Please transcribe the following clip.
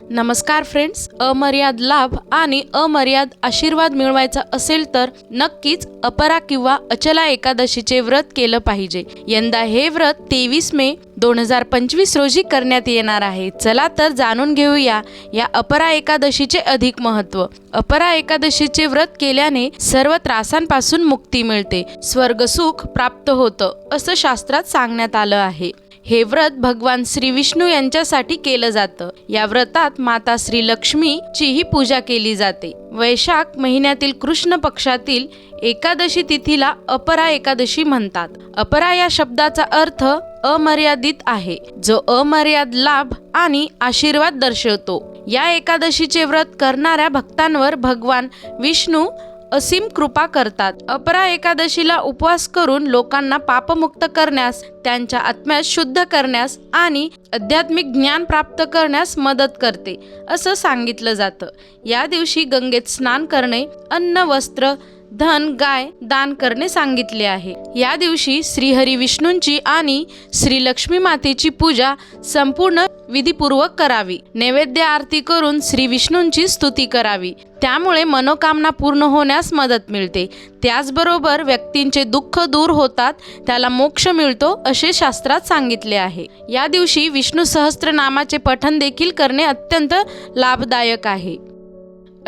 नमस्कार फ्रेंड्स अमर्याद लाभ आणि अमर्याद आशीर्वाद मिळवायचा असेल तर नक्कीच अपरा किंवा अचला एकादशीचे व्रत केलं पाहिजे. यंदा हे व्रत तेवीस मे दोन हजार पंचवीस रोजी करण्यात येणार आहे. चला तर जाणून घेऊया या अपरा एकादशीचे अधिक महत्त्व अपरा एकादशीचे व्रत केल्याने सर्व त्रासांपासून मुक्ती मिळते. स्वर्गसुख प्राप्त होतं असं शास्त्रात सांगण्यात आलं आहे. हे व्रत भगवान श्री विष्णू यांच्यासाठी केलं जातं. या व्रतात माता श्री लक्ष्मीचीही पूजा केली जाते. वैशाख महिन्यातील कृष्ण पक्षातील एकादशी तिथीला अपरा एकादशी म्हणतात. अपरा या शब्दाचा अर्थ अमर्यादित आहे. जो अमर्याद लाभ आणि आशीर्वाद दर्शवतो. या एकादशीचे व्रत करणाऱ्या भक्तांवर भगवान विष्णू असीम कृपा करतात. अपरा एकादशीला उपवास करून लोकांना पापमुक्त करण्यास त्यांच्या आत्म्यास शुद्ध करण्यास आणि आध्यात्मिक ज्ञान प्राप्त करण्यास मदत करते असं सांगितलं जातं. या दिवशी गंगेत स्नान करणे अन्न वस्त्र धन गाय दान करणे सांगितले आहे. या दिवशी श्रीहरी विष्णूंची आणि श्री लक्ष्मी मातेची पूजा संपूर्ण विधीपूर्वक करावी. नैवेद्य आरती करून श्री विष्णूंची स्तुती करावी. त्यामुळे मनोकामना पूर्ण होण्यास मदत मिळते. त्याचबरोबर व्यक्तींचे दुःख दूर होतात त्याला मोक्ष मिळतो असे शास्त्रात सांगितले आहे. या दिवशी विष्णू सहस्त्रनामाचे पठण देखील करणे अत्यंत लाभदायक आहे.